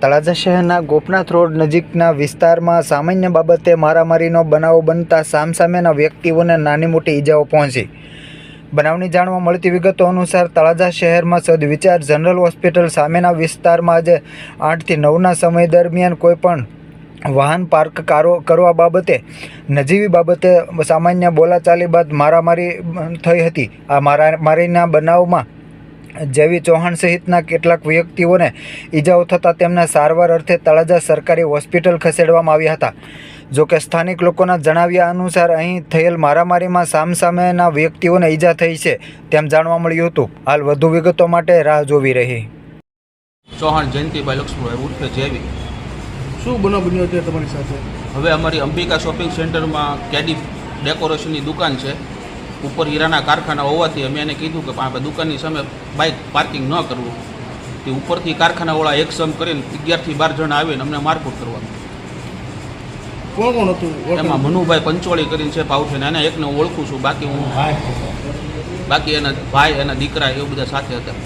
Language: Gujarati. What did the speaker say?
તળાજા શહેરના ગોપનાથ રોડ નજીકના વિસ્તારમાં સામાન્ય બાબતે મારામારીનો બનાવ બનતા સામસામેના વ્યક્તિઓને નાની મોટી ઈજાઓ પહોંચી. બનાવની જાણવા મળતી વિગતો અનુસાર તળાજા શહેરમાં સદવિચાર જનરલ હોસ્પિટલ સામેના વિસ્તારમાં આજે આઠથી નવના સમય દરમિયાન કોઈપણ વાહન પાર્ક કારો, કરવા બાબતે નજીવી બાબતે સામાન્ય બોલાચાલી બાદ મારામારી થઈ હતી. આ મારામારીના બનાવમાં જેવી ચૌહાણ સહિતના કેટલાક વ્યક્તિઓને ઈજાઓ થતાં તેમને સારવાર અર્થે તળાજા સરકારી હોસ્પિટલ ખસેડવામાં આવ્યા હતા. જોકે સ્થાનિક લોકોના જણાવ્યા અનુસાર અહીં થયેલ મારામારીમાં સામસામેના વ્યક્તિઓને ઈજા થઈ છે તેમ જાણવા મળ્યું હતું. હાલ વધુ વિગતો માટે રાહ જોવી રહી. ચૌહાણ જયંતિભાઈ લક્ષ્મણભાઈ ઉર્ફે જેવી. શું બનો બન્યો અત્યારે તમારી સાથે? હવે અમારી અંબિકા શોપિંગ સેન્ટરમાં કેડી ડેકોરેશનની દુકાન છે. ઉપર હીરાના કારખાના હોવાથી અમે એને કીધું કે આપણે દુકાનની સામે બાઇક પાર્કિંગ ન કરવું. તે ઉપરથી કારખાનાવાળા એક સમ કરીને અગિયારથી બાર જણા આવીને અમને મારકૂટ કરવાનું કોણ કોણ હતું? એમાં મનુભાઈ પંચોળી કરીને છે ને એને એકને ઓળખું છું બાકી હું બાકી એના ભાઈ એના દીકરા એવું બધા સાથે હતા.